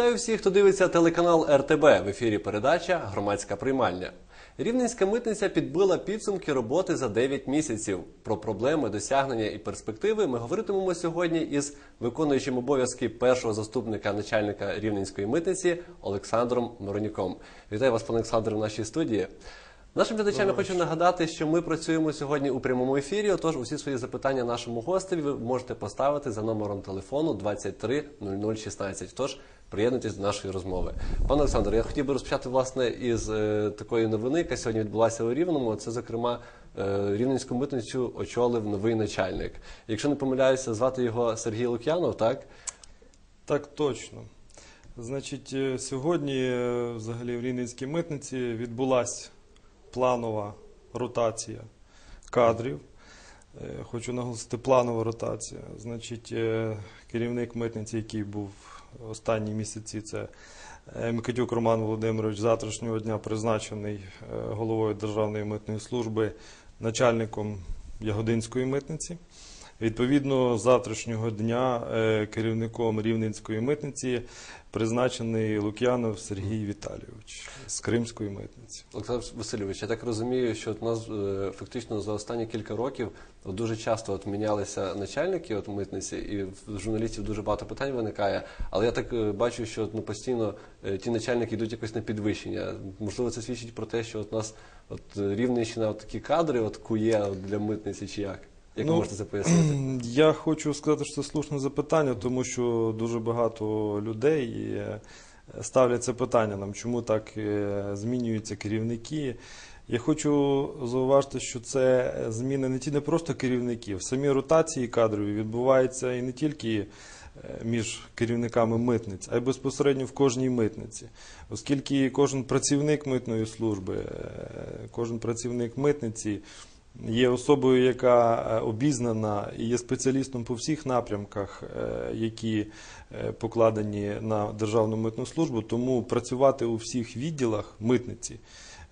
Вітаю всіх, хто дивиться телеканал РТБ. В ефірі передача Громадська приймальня. Рівненська митниця підбила підсумки роботи за 9 місяців. Про проблеми, досягнення і перспективи ми говоритимемо сьогодні із виконуючим обов'язки першого заступника начальника рівненської митниці Олександром Моронюком. Вітаю вас, пане Олександре, в нашій студії. Нашим глядачам я хочу нагадати, що ми працюємо сьогодні у прямому ефірі. Отож, усі свої запитання нашому гостеві ви можете поставити за номером телефону 23 0016. Тож приєднуйтесь до нашої розмови. Пане Олександр, я хотів би розпочати власне із е, такої новини, яка сьогодні відбулася у Рівному. Це, зокрема, е, рівненську митницю очолив новий начальник. Якщо не помиляюся, звати його Сергій Лук'янов, так? Так точно. Значить, е, сьогодні е, взагалі в Рівненській митниці відбулася планова ротація кадрів. Е, Хочу наголосити, планова ротація. Значить, керівник митниці, який був останні місяці, це е, Микитюк Роман Володимирович, завтрашнього дня призначений е, головою Державної митної служби, начальником Ягодинської митниці. Відповідно, з завтрашнього дня е, керівником Рівненської митниці призначений Лук'янов Сергій Віталійович з Кримської митниці. Олександр Васильович, я так розумію, що от у нас е, фактично за останні кілька років дуже часто от мінялися начальники от митниці, і в журналістів дуже багато питань виникає. Але я так е, бачу, що от, ну, постійно ті начальники йдуть якось на підвищення. Можливо, це свідчить про те, що от у нас от Рівненщина от такі кадри от кує для митниці, чи як? Як ви Ну, можете це пояснити? Я хочу сказати, що це слушне запитання, тому що дуже багато людей е, ставлять це питання нам, чому так е, змінюються керівники. Я хочу зауважити, що це зміни не ті не просто керівників, самі ротації кадрові відбуваються і не тільки е, між керівниками митниць, а й безпосередньо в кожній митниці. Оскільки кожен працівник митної служби, кожен працівник митниці є особою, яка е, обізнана і є спеціалістом по всіх напрямках, е, які е, покладені на державну митну службу, тому працювати у всіх відділах митниці.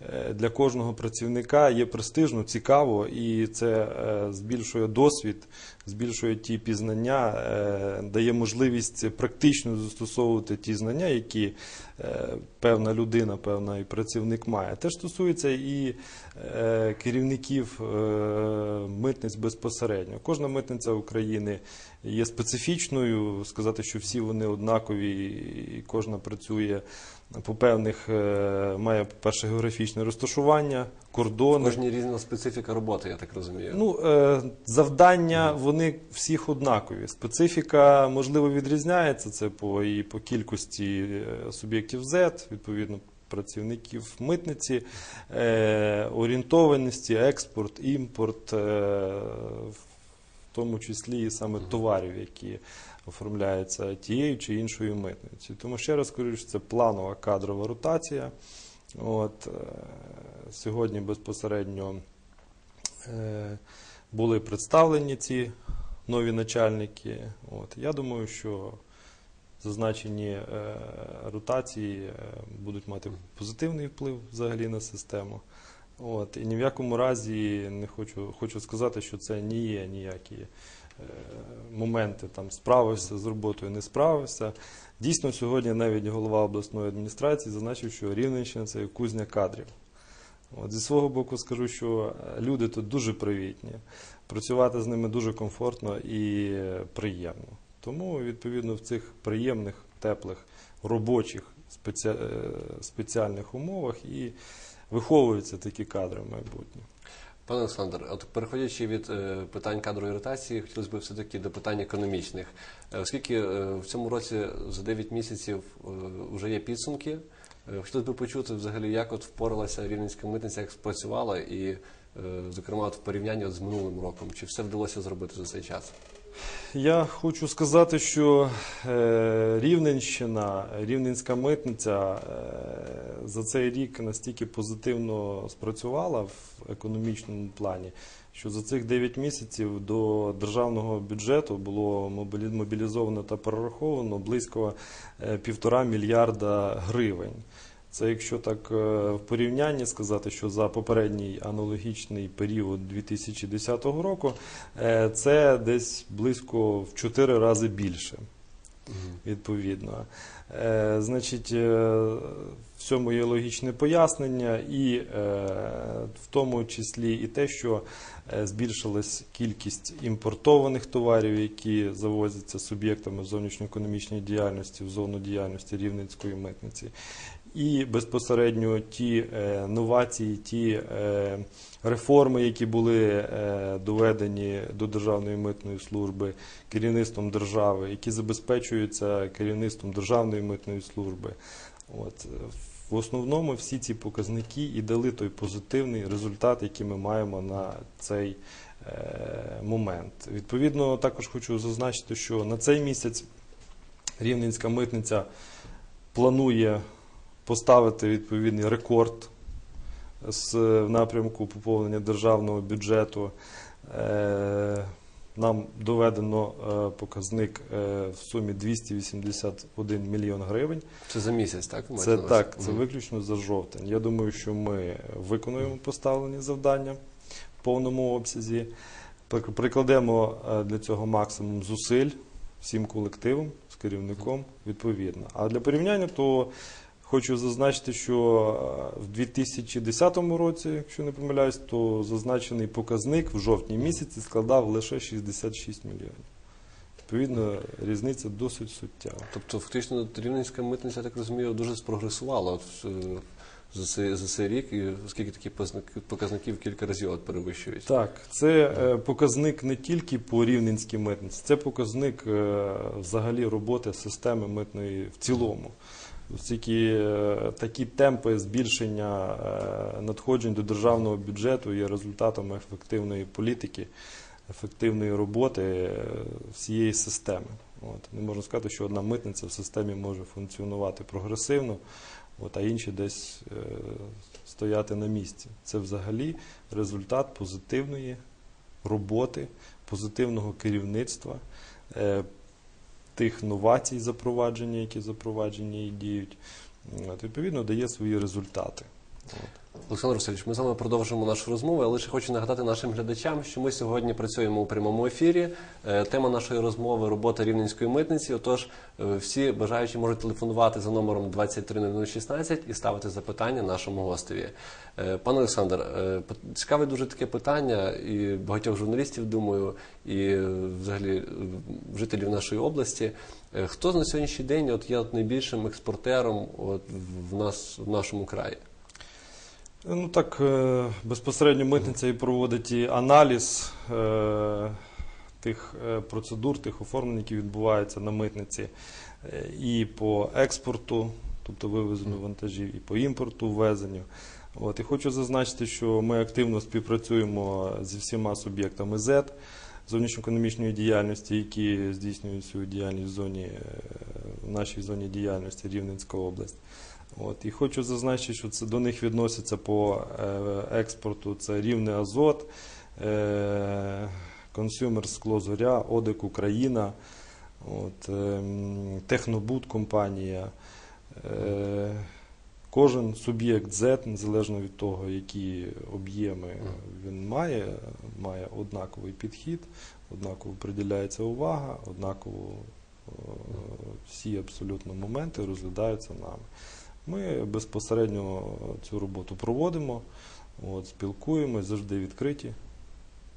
Е, Для кожного працівника є престижно, цікаво, і це е, збільшує досвід, збільшує ті пізнання, е, дає можливість практично застосовувати ті знання, які певна людина, певна і працівник має. Те ж стосується і керівників митниць безпосередньо. Кожна митниця України є специфічною. Сказати, що всі вони однакові, і кожна працює по певних, е, має, по-перше, географічне розташування, кордони. Кожній різна специфіка роботи, я так розумію. Ну, е, завдання вони всіх однакові. Специфіка, можливо, відрізняється це по, і по кількості е, суб'єктів Z, відповідно, працівників митниці, е, орієнтованості, експорт, імпорт, е, в тому числі і саме товарів, які оформляються тією чи іншою митницею. Тому ще раз кажу, що це планова кадрова ротація. От, е, сьогодні безпосередньо е, були представлені ці нові начальники. От. Я думаю, що зазначені е, ротації будуть мати позитивний вплив взагалі на систему. От. І ні в якому разі не хочу, хочу сказати, що це не є ніякі моменти там справився з роботою, не справився. Дійсно, сьогодні навіть голова обласної адміністрації зазначив, що Рівненщина це кузня кадрів. От зі свого боку скажу, що е, люди тут дуже привітні, працювати з ними дуже комфортно і е, приємно. Тому, відповідно, в цих приємних, теплих, робочих спеці... е, спеціальних умовах і виховуються такі кадри в майбутнє. Пане Олександр, от переходячи від е, питань кадрової ротації, хотілося б все-таки до питань економічних. Е, оскільки е, в цьому році за 9 місяців вже є підсумки, хотілося б почути взагалі, як от впоралася рівненська митниця, як спрацювала, і, зокрема, от в порівнянні от з минулим роком, чи все вдалося зробити за цей час? Я хочу сказати, що е, Рівненщина, Рівненська митниця е, за цей рік настільки позитивно спрацювала в економічному плані, що за цих 9 місяців до державного бюджету було мобілі- мобілізовано та перераховано близько е, півтора мільярда гривень. Це якщо так е, в порівнянні сказати, що за попередній аналогічний період 2010 року е, це десь близько в 4 рази більше. відповідно. Е, значить, в цьому є логічне пояснення, і е, в тому числі і те, що збільшилась кількість імпортованих товарів, які завозяться суб'єктами зовнішньоекономічної діяльності в зону діяльності Рівненської митниці. І безпосередньо ті е, новації, ті е, реформи, які були е, доведені до Державної митної служби керівництвом держави, які забезпечуються керівництвом Державної митної служби. От, в основному всі ці показники і дали той позитивний результат, який ми маємо на цей момент. Відповідно, також хочу зазначити, що на цей місяць Рівненська митниця планує поставити відповідний рекорд з в напрямку поповнення державного бюджету. Е, Нам доведено е, показник е, в сумі 281 мільйон гривень. Це за місяць, так? Це так, це виключно за жовтень. Я думаю, що ми виконуємо поставлені завдання в повному обсязі. Прикладемо для цього максимум зусиль всім колективом з керівником відповідно. А для порівняння, то хочу зазначити, що е, в 2010 році, якщо не помиляюсь, то зазначений показник в жовтні місяці складав лише 66 мільйонів. Відповідно, різниця досить суттєва. Тобто, фактично, Рівненська митниця, я так розумію, дуже спрогресувала от, е, за, цей, за цей рік, і оскільки такі познаки- показники в кілька разів от перевищують. Так, це е, показник не тільки по рівненській митниці, це показник е, взагалі роботи системи митної в цілому. Оскільки е, такі темпи збільшення е, надходжень до державного бюджету є результатом ефективної політики, ефективної роботи е, всієї системи. От. Не можна сказати, що одна митниця в системі може функціонувати прогресивно, от, а інші десь стояти на місці. Це взагалі результат позитивної роботи, позитивного керівництва, тих новацій запровадження, які запроваджені і діють. От, відповідно, дає свої результати. Олександр Васильович, ми з вами продовжимо нашу розмову. Я лише хочу нагадати нашим глядачам, що ми сьогодні працюємо у прямому ефірі. Е, Тема нашої розмови робота рівненської митниці. Отож, е, всі бажаючі можуть телефонувати за номером 230016 і ставити запитання нашому гостеві. Е, Пане Олександр, цікаве дуже таке питання, і багатьох журналістів, думаю, і взагалі жителів нашої області. Хто на сьогоднішній день от є от найбільшим експортером от в нас в нашому краї? Ну так, е, безпосередньо митниця і проводить і аналіз е, тих е, процедур, тих оформлень, які відбуваються на митниці, і по експорту, тобто вивезенню вантажів, і по імпорту, ввезенню. От, і хочу зазначити, що ми активно співпрацюємо зі всіма суб'єктами ЗЕД, зовнішньоекономічної діяльності, які здійснюють свою діяльність в зоні, в нашій зоні діяльності Рівненська область. От, і хочу зазначити, що це до них відносяться по е, експорту. Це рівне Азот, е, Консюмер Скло Зоря, Одек Україна, от, ем, Технобуд компанія. Е, Кожен суб'єкт Z, незалежно від того, які об'єми він має, має однаковий підхід, однаково приділяється увага, однаково е, всі абсолютно моменти розглядаються нами. Ми безпосередньо цю роботу проводимо, от, спілкуємось, завжди відкриті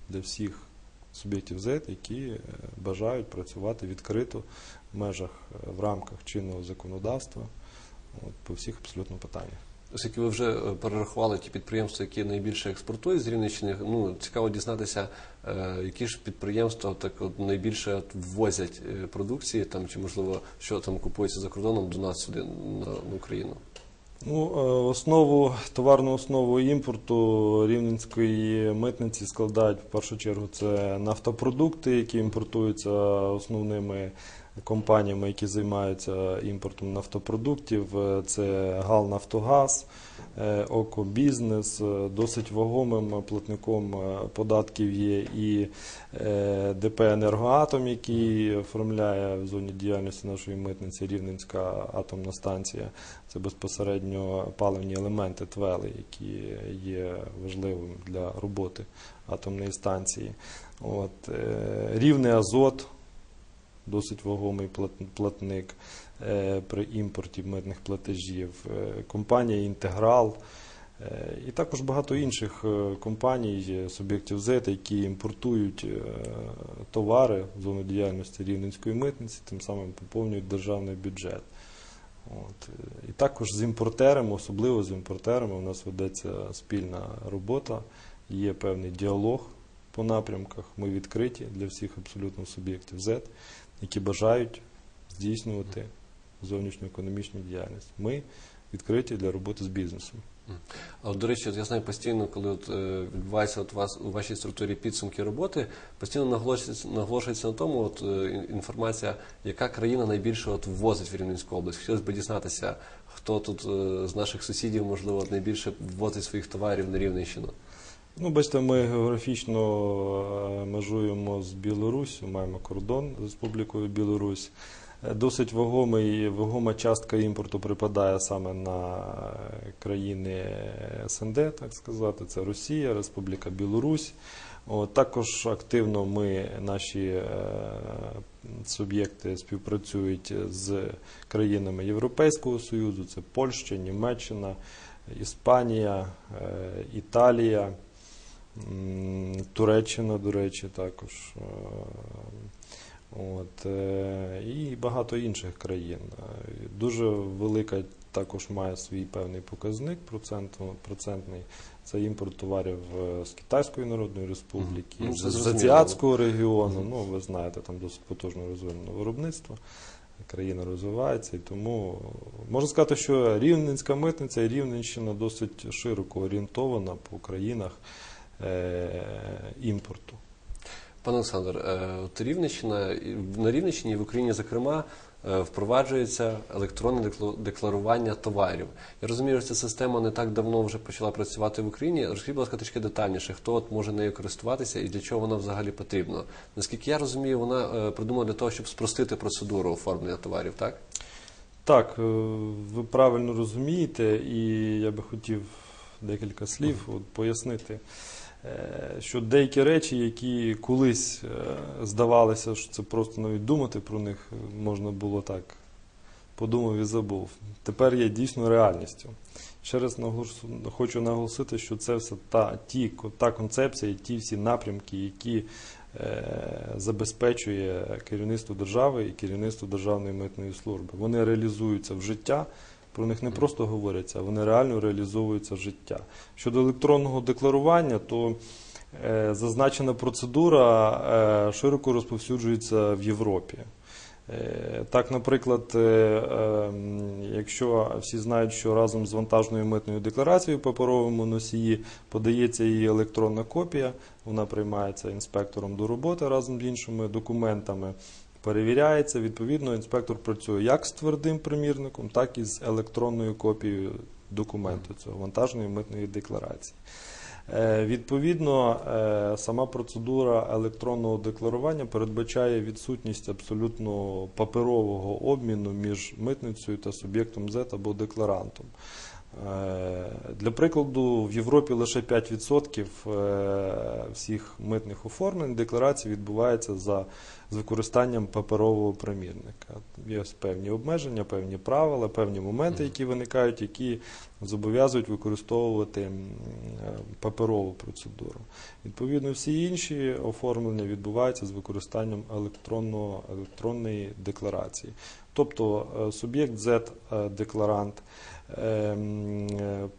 для всіх суб'єктів Z, які е, бажають працювати відкрито в межах, е, в рамках чинного законодавства от, по всіх абсолютно питаннях. Оскільки ви вже е, перерахували ті підприємства, які найбільше експортують з Рівненщини, ну цікаво дізнатися, е, які ж підприємства так от найбільше ввозять е, продукції, там чи можливо що там купується за кордоном до нас сюди на, Україну. Ну, основу, товарну основу імпорту рівненської митниці складають в першу чергу це нафтопродукти, які імпортуються основними компаніями, які займаються імпортом нафтопродуктів. Е, Це ГАЛ Нафтогаз, е, Око Бізнес. Е, Досить вагомим платником податків є і ДП Енергоатом, який оформляє в зоні діяльності нашої митниці Рівненська атомна станція. Це безпосередньо паливні елементи твели, які є важливим для роботи атомної станції. От, рівний азот, досить вагомий платник е, при імпорті митних платежів, е, компанія Інтеграл. Е, І також багато інших компаній, суб'єктів ЗЕТ, які імпортують товари в зону діяльності Рівненської митниці, тим самим поповнюють державний бюджет. От. І також з імпортерами, особливо з імпортерами, у нас ведеться спільна робота, є певний діалог по напрямках. Ми відкриті для всіх абсолютно суб'єктів ЗЕТ, які бажають здійснювати зовнішню економічну діяльність. Ми відкриті для роботи з бізнесом. А от, до речі, от я знаю постійно, коли от, е, відбувається от вас у вашій структурі підсумки роботи, постійно наголошується, наголошується на тому, от, е, інформація, яка країна найбільше от, ввозить в Рівненську область. Хотілося б дізнатися, хто тут е, з наших сусідів, можливо, найбільше ввозить своїх товарів на Рівненщину. Ну, бачите, ми географічно е, межуємо з Білоруссю, маємо кордон з Республікою Білорусь. Е, Досить вагомий, вагома частка імпорту припадає саме на е, країни СНД, так сказати. Це Росія, Республіка Білорусь. От, також активно ми, наші е, суб'єкти співпрацюють з країнами Європейського Союзу, це Польща, Німеччина, Іспанія, е, Італія. Туреччина, до речі, також. е, От, е, і багато інших країн. Е, Дуже велика також має свій певний показник процент, процентний. Це імпорт товарів з Китайської Народної Республіки. Ну, з, з. Азіатського регіону. Ну, ви знаєте, там досить потужно розвинено виробництво. Країна розвивається, і тому можна сказати, що Рівненська митниця і Рівненщина досить широко орієнтована по країнах імпорту. Пане Олександр, е, от Рівненщина, на Рівненщині і в Україні, зокрема, е, впроваджується електронне декларування товарів. Я розумію, що ця система не так давно вже почала працювати в Україні. Розкажіть, будь ласка, трішки детальніше, хто от може нею користуватися і для чого вона взагалі потрібна. Наскільки я розумію, вона е, придумана для того, щоб спростити процедуру оформлення товарів, так? Так, е, ви правильно розумієте, і я би хотів декілька слів от, пояснити, е, що деякі речі, які колись е, здавалося, що це просто навіть думати про них е, можна було так, подумав і забув. Тепер є дійсно реальністю. Ще раз хочу наголосити, що це все та, ті, та концепція, ті всі напрямки, які е, забезпечує керівництво держави і керівництво Державної митної служби. Вони реалізуються в життя. Про них не просто говориться, а вони реально реалізовуються в життя. Щодо електронного декларування, то е, зазначена процедура е, широко розповсюджується в Європі. Е, Так, наприклад, е, е, якщо всі знають, що разом з вантажною митною декларацією в паперовому носії подається її електронна копія, вона приймається інспектором до роботи разом з іншими документами. Перевіряється, відповідно, інспектор працює як з твердим примірником, так і з електронною копією документу цього вантажної митної декларації. Е, Відповідно, е, сама процедура електронного декларування передбачає відсутність абсолютно паперового обміну між митницею та суб'єктом Z або декларантом. Е, Для прикладу, в Європі лише 5% е, всіх митних оформлень декларацій відбувається за з використанням паперового примірника. Є певні обмеження, певні правила, певні моменти, які виникають, які зобов'язують використовувати е, паперову процедуру. Відповідно, всі інші оформлення відбуваються з використанням електронної декларації. Тобто суб'єкт Z е, декларант, е,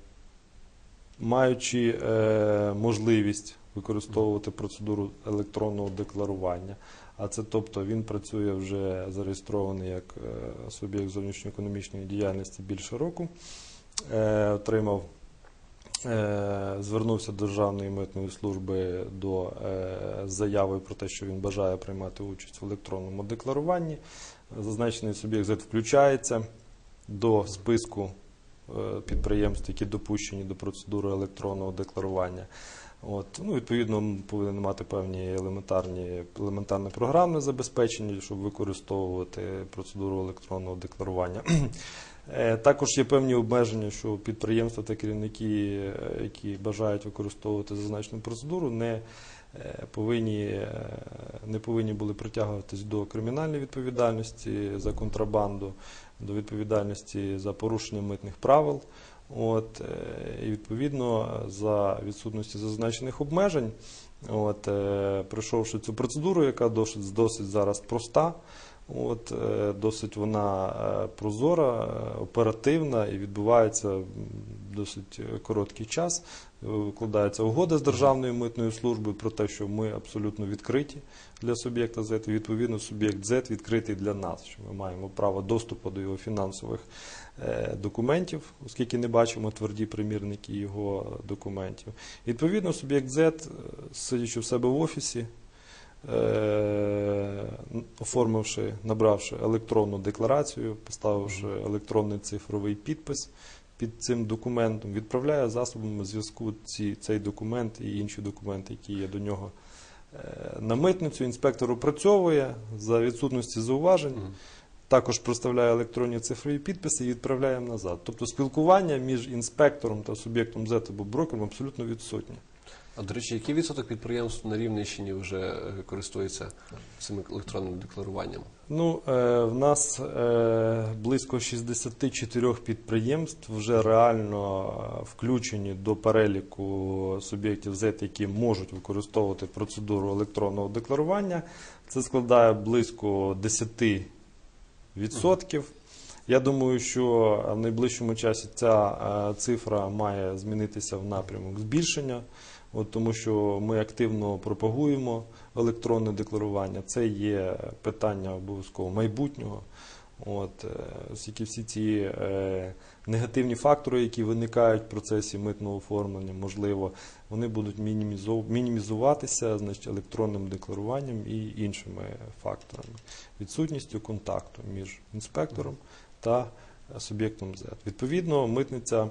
маючи е, можливість використовувати процедуру електронного декларування, а це тобто він працює вже зареєстрований як е, суб'єкт зовнішньоекономічної діяльності більше року, отримав. Звернувся до Державної митної служби до з заявою про те, що він бажає приймати участь в електронному декларуванні. Зазначений суб'єкт включається до списку підприємств, які допущені до процедури електронного декларування. От, ну, відповідно, повинен мати певні елементарні, елементарне програмне забезпечення, щоб використовувати процедуру електронного декларування. Е, Також є певні обмеження, що підприємства та керівники, е, які бажають використовувати зазначену процедуру, не е, повинні е, не повинні були притягуватись до кримінальної відповідальності за контрабанду, до відповідальності за порушення митних правил. От, е, і відповідно за відсутності зазначених обмежень, от, е, пройшовши цю процедуру, яка досить, досить зараз проста, от, е, досить вона е, прозора, е, оперативна і відбувається досить короткий час. Укладається угода з Державною митною службою про те, що ми абсолютно відкриті для суб'єкта Z, відповідно суб'єкт Z відкритий для нас, що ми маємо право доступу до його фінансових документів, оскільки не бачимо тверді примірники його документів. Відповідно, суб'єкт Z, сидячи в себе в офісі, оформивши, набравши електронну декларацію, поставивши електронний цифровий підпис під цим документом, відправляє засобами зв'язку ці, цей документ і інші документи, які є до нього е, на митницю. Інспектор опрацьовує за відсутності зауважень. Також проставляє електронні цифрові підписи і відправляє назад. Тобто спілкування між інспектором та суб'єктом Z або брокером абсолютно відсутнє. А до речі, який відсоток підприємств на Рівненщині вже е, користується цим електронним декларуванням? Ну, е, в нас е, близько 64 підприємств вже реально е, включені до переліку суб'єктів Z, які можуть використовувати процедуру електронного декларування. Це складає близько 10 відсотків. Я думаю, що в найближчому часі ця е, цифра має змінитися в напрямок збільшення, от, тому що ми активно пропагуємо електронне декларування. Це є питання обов'язково майбутнього. От, е, оскільки всі ці е, негативні фактори, які виникають в процесі митного оформлення, можливо, вони будуть мінімізуватися значить, електронним декларуванням і іншими факторами, відсутністю контакту між інспектором та суб'єктом Z. Відповідно, митниця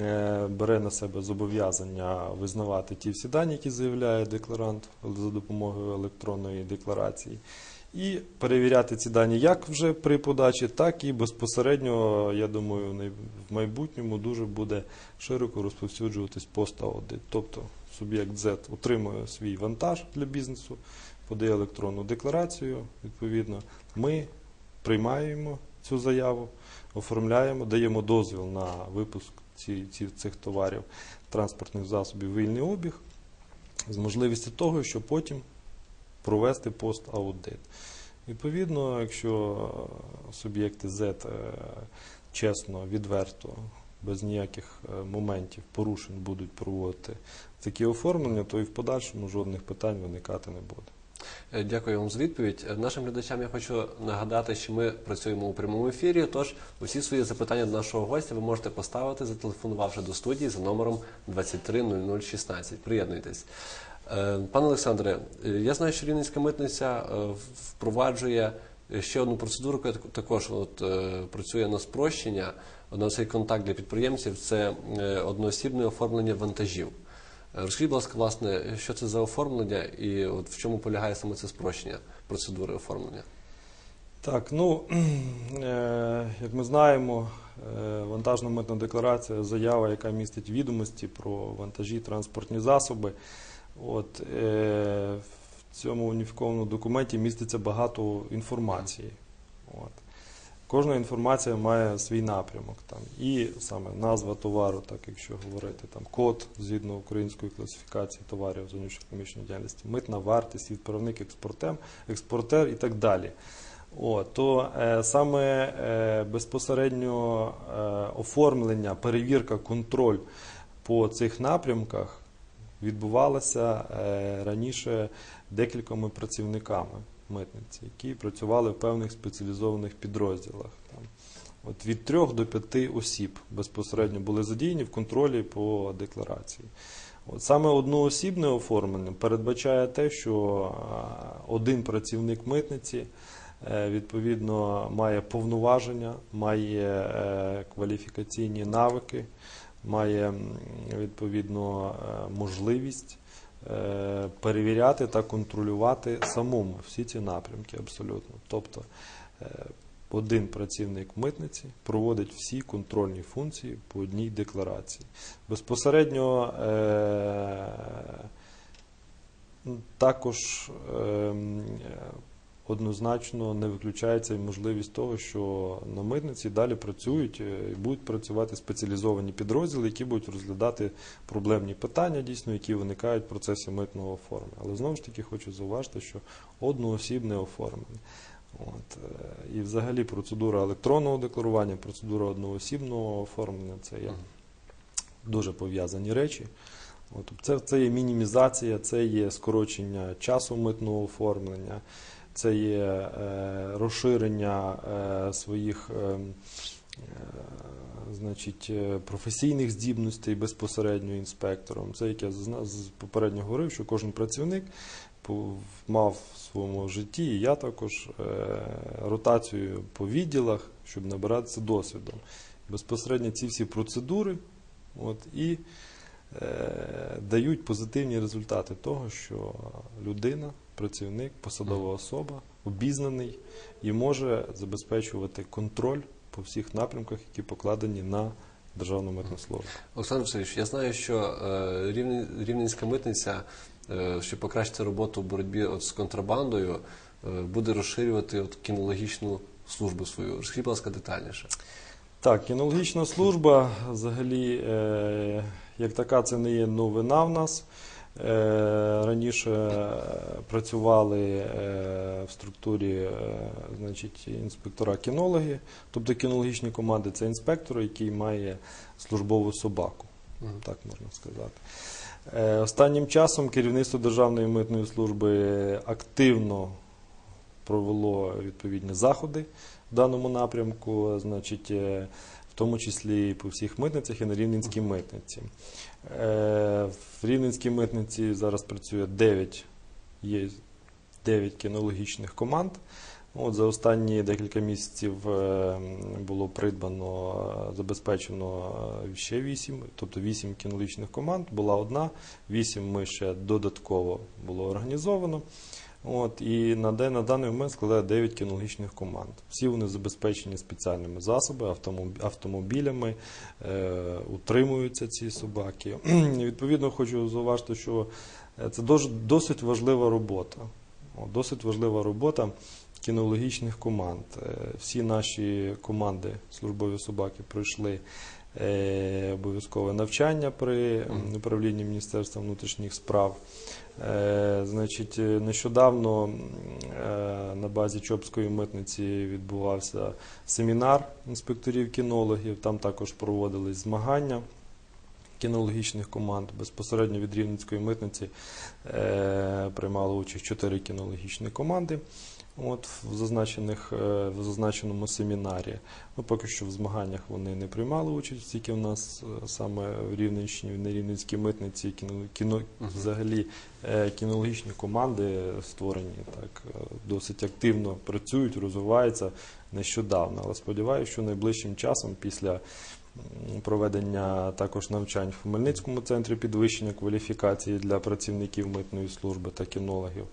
е, бере на себе зобов'язання визнавати ті всі дані, які заявляє декларант за допомогою електронної декларації. І перевіряти ці дані як вже при подачі, так і безпосередньо, я думаю, в майбутньому дуже буде широко розповсюджуватись пост-аудит. Тобто суб'єкт Z отримує свій вантаж для бізнесу, подає електронну декларацію. Відповідно, ми приймаємо цю заяву, оформляємо, даємо дозвіл на випуск цих товарів, транспортних засобів, вільний обіг з можливістю того, що потім провести пост-аудит. Відповідно, якщо суб'єкти Z е, чесно, відверто, без ніяких е, моментів порушень будуть проводити такі оформлення, то і в подальшому жодних питань виникати не буде. Е, Дякую вам за відповідь. Е, Нашим глядачам я хочу нагадати, що ми працюємо у прямому ефірі. Тож усі свої запитання до нашого гостя ви можете поставити, зателефонувавши до студії за номером 230016. Приєднуйтесь. Е, Пане Олександре, я знаю, що Рівненська митниця впроваджує ще одну процедуру, яка також от, працює на спрощення. На цей контакт для підприємців це одноосібне оформлення вантажів. Е, Розкажіть, будь ласка, власне, що це за оформлення і от в чому полягає саме це спрощення процедури оформлення? Так, ну е, як ми знаємо, е, вантажна митна декларація заява, яка містить відомості про вантажі, транспортні засоби. От, в цьому уніфікованому документі міститься багато інформації. От. Кожна інформація має свій напрямок. Там, і саме назва товару, так якщо говорити, там, код згідно української класифікації товарів зовнішньоекономічної діяльності, митна вартість, відправник експортем, експортер і так далі. О, то е, саме е, безпосередньо е, оформлення, перевірка, контроль по цих напрямках відбувалася е, раніше декількома працівниками митниці, які працювали в певних спеціалізованих підрозділах. Там, от від трьох до п'яти осіб безпосередньо були задіяні в контролі по декларації. От саме одноосібне оформлення передбачає те, що один працівник митниці е, відповідно має повноваження, має е, кваліфікаційні навики, має відповідно е, можливість е, перевіряти та контролювати самому всі ці напрямки абсолютно. Тобто е, один працівник митниці проводить всі контрольні функції по одній декларації. Безпосередньо е, Також ем, е, однозначно не виключається і можливість того, що на митниці далі працюють е, і будуть працювати спеціалізовані підрозділи, які будуть розглядати проблемні питання, дійсно, які виникають в процесі митного оформлення. Але знову ж таки хочу зауважити, що одноосібне оформлення. От, е, і взагалі процедура електронного декларування, процедура одноосібного оформлення це є дуже пов'язані речі. От, це, це є мінімізація, це є скорочення часу митного оформлення, це є е, розширення е, своїх е, значить, професійних здібностей безпосередньо інспектором. Це як я попередньо говорив, що кожен працівник мав в своєму житті, і я також ротацію по відділах, щоб набиратися досвідом. Безпосередньо ці всі процедури от, і дають позитивні результати того, що людина, працівник, посадова особа, обізнаний і може забезпечувати контроль по всіх напрямках, які покладені на державну митну службу. Олександр Васильович, я знаю, що е, Рівненська митниця, е, щоб покращити роботу в боротьбі з контрабандою, е, буде розширювати от кінологічну службу свою. Розкажіть, будь ласка, детальніше. Так, кінологічна служба взагалі, е, як така, це не є новина в нас. Е, раніше е, працювали е, в структурі значить, інспектора кінологи, тобто кінологічні команди це інспектор, який має службову собаку, так можна сказати. Останнім часом керівництво Державної митної служби активно провело відповідні заходи в даному напрямку, значить, тому числі по всіх митницях і на Рівненській митниці. Е, В Рівненській митниці зараз працює 9, є 9 кінологічних команд. От за останні декілька місяців е, було придбано, е, забезпечено ще 8, тобто 8 кінологічних команд, була одна, 8 ми ще додатково було організовано. От, і на, на даний момент складає 9 кінологічних команд. Всі вони забезпечені спеціальними засобами, автомоб- автомобілями, е, утримуються ці собаки. Відповідно, хочу зауважити, що е, це досить важлива робота. Досить важлива робота кінологічних команд. Е, Всі наші команди службові собаки пройшли е, обов'язкове навчання при управлінні Міністерства внутрішніх справ. Е, Значить, нещодавно на базі Чопської митниці відбувався семінар інспекторів-кінологів. Там також проводились змагання кінологічних команд. Безпосередньо від Рівненської митниці приймали участь чотири кінологічні команди. От в зазначених е, в зазначеному семінарі. Ну, поки що в змаганнях вони не приймали участь, тільки в нас е, саме в Рівненщині, на Рівненській митниці кіно, кіно взагалі е, кінологічні команди створені так досить активно працюють, розвиваються нещодавно. Але сподіваюся, що найближчим часом після проведення також навчань в Хмельницькому центрі підвищення кваліфікації для працівників митної служби та кінологів.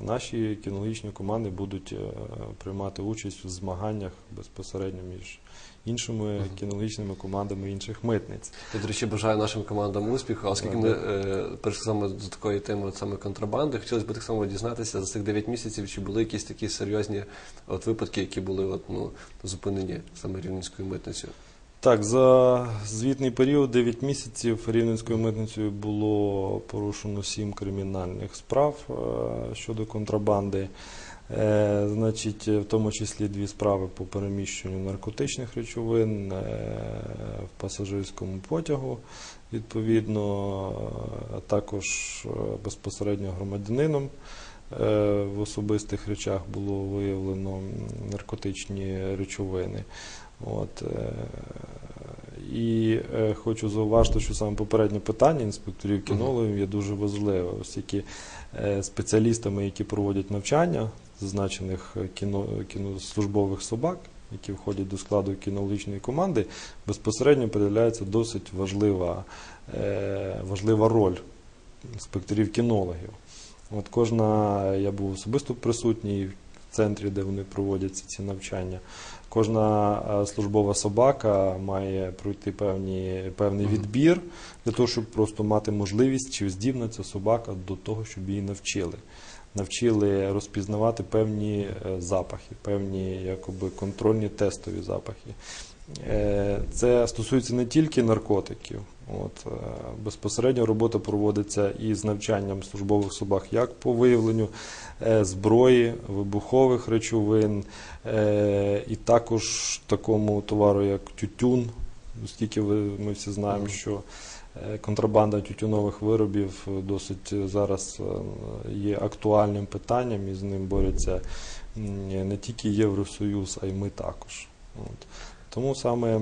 Наші кінологічні команди будуть е, приймати участь у змаганнях безпосередньо між іншими кінологічними командами інших митниць. Я, до речі, бажаю нашим командам успіху, а оскільки ми е, перейшли саме до такої теми от саме контрабанди, хотілося б так само дізнатися за цих 9 місяців, чи були якісь такі серйозні от випадки, які були от, ну, зупинені саме рівненською митницею. Так, за звітний період 9 місяців Рівненською митницею було порушено 7 кримінальних справ е, щодо контрабанди. Е, Значить, в тому числі дві справи по переміщенню наркотичних речовин е, в пасажирському потягу, відповідно, також безпосередньо громадянином. В особистих речах було виявлено наркотичні речовини. От, е, і е, хочу зауважити, що саме попереднє питання інспекторів кінологів є дуже важливе, оскільки е, спеціалістами, які проводять навчання зазначених кіно, кінослужбових собак, які входять до складу кінологічної команди, безпосередньо переділяється досить важлива, важлива роль інспекторів кінологів. От кожна, я був особисто присутній в центрі, де вони проводяться ці навчання. Кожна е, службова собака має пройти певні, певний відбір для того, щоб просто мати можливість, чи здібна ця собака до того, щоб її навчили. Навчили розпізнавати певні е, запахи, певні якоби контрольні тестові запахи. Е, Це стосується не тільки наркотиків. От, е, безпосередньо робота проводиться і з навчанням службових собак як по виявленню е, зброї, вибухових речовин, е, і також такому товару, як тютюн, оскільки ми всі знаємо, що контрабанда тютюнових виробів досить зараз є актуальним питанням, і з ним борються не тільки Євросоюз, а й ми також. От. Тому саме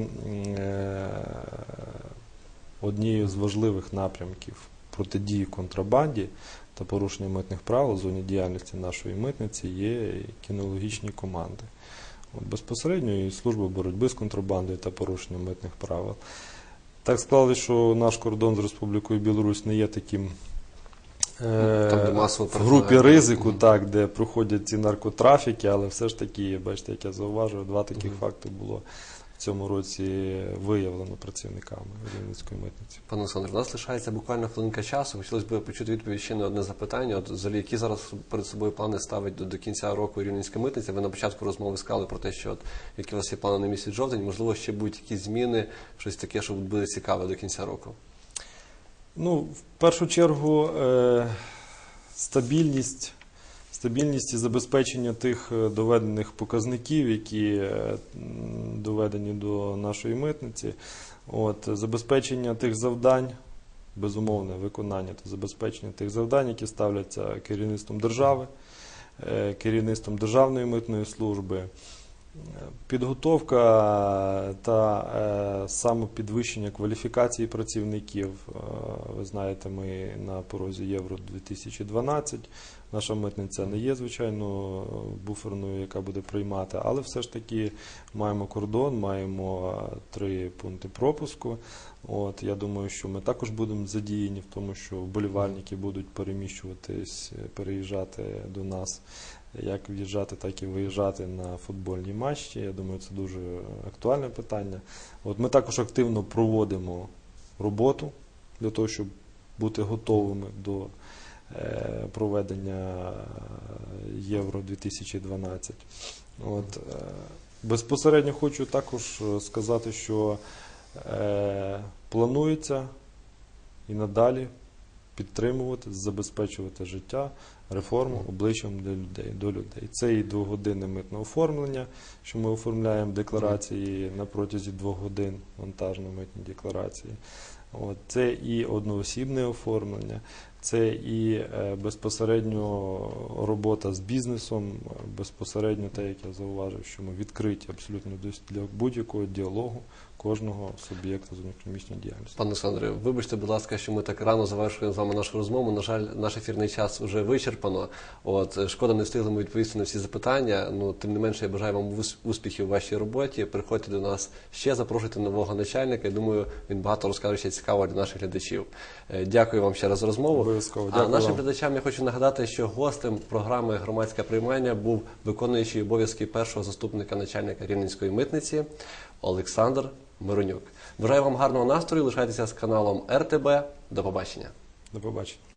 однією з важливих напрямків протидії контрабанді та порушення митних правил в зоні діяльності нашої митниці є кінологічні команди. От безпосередньо і служба боротьби з контрабандою та порушенням митних правил. Так склалося, що наш кордон з Республікою Білорусь не є таким. е, в групі ризику, так, де проходять ці наркотрафіки, але все ж таки, бачите, як я зауважив, два таких факти було в цьому році виявлено працівниками Рівненської митниці. Пане Олександре, у нас лишається буквально хвилинка часу. Хотілося б почути відповідь ще на одне запитання. От взагалі, які зараз перед собою плани ставить до, до кінця року Рівненська митниця? Ви на початку розмови сказали про те, що от, які у вас є плани на місяць жовтень, можливо, ще будуть якісь зміни, щось таке, що буде цікаве до кінця року. Ну, в першу чергу, е, стабільність, стабільність і забезпечення тих е, доведених показників, які е, доведені до нашої митниці. От, забезпечення тих завдань, безумовне виконання та забезпечення тих завдань, які ставляться керівництвом держави, е, керівництвом Державної митної служби. Підготовка та самопідвищення кваліфікації працівників. Ви знаєте, ми на порозі Євро 2012. Наша митниця не є, звичайно, буферною, яка буде приймати, але все ж таки маємо кордон, маємо три пункти пропуску. От, я думаю, що ми також будемо задіяні в тому, що вболівальники будуть переміщуватись, е, переїжджати до нас як в'їжджати, так і виїжджати на футбольні матчі. Я думаю, це дуже актуальне питання. От ми також активно проводимо роботу для того, щоб бути готовими до проведення Євро 2012. От, е, безпосередньо хочу також е, сказати, що е, планується і надалі підтримувати, забезпечувати життя, реформу обличчям для людей, до людей. Це і двогодинне митне оформлення, що ми оформляємо декларації на протязі двох годин вантажно-митні декларації. От, це і одноосібне оформлення, це і е, безпосередньо робота з бізнесом, безпосередньо те, як я зауважив, що ми відкриті абсолютно для будь-якого діалогу кожного суб'єкта зовнішньої діяльності. Пане Олександре, вибачте, будь ласка, що ми так рано завершуємо з вами нашу розмову. На жаль, наш ефірний час вже вичерпано. От шкода, не встигли ми відповісти на всі запитання. Ну тим не менше, я бажаю вам успіхів у вашій роботі. Приходьте до нас ще, запрошуйте нового начальника. Я думаю, він багато розкаже ще цікавого для наших глядачів. Е, Дякую вам ще раз за розмову. Обов'язково. А Дякую нашим вам. глядачам я хочу нагадати, що гостем програми громадське приймання був виконуючий обов'язки першого заступника начальника Рівненської митниці Олександр Миронюк. Бажаю вам гарного настрою. Лишайтеся з каналом РТБ. До побачення. До побачення.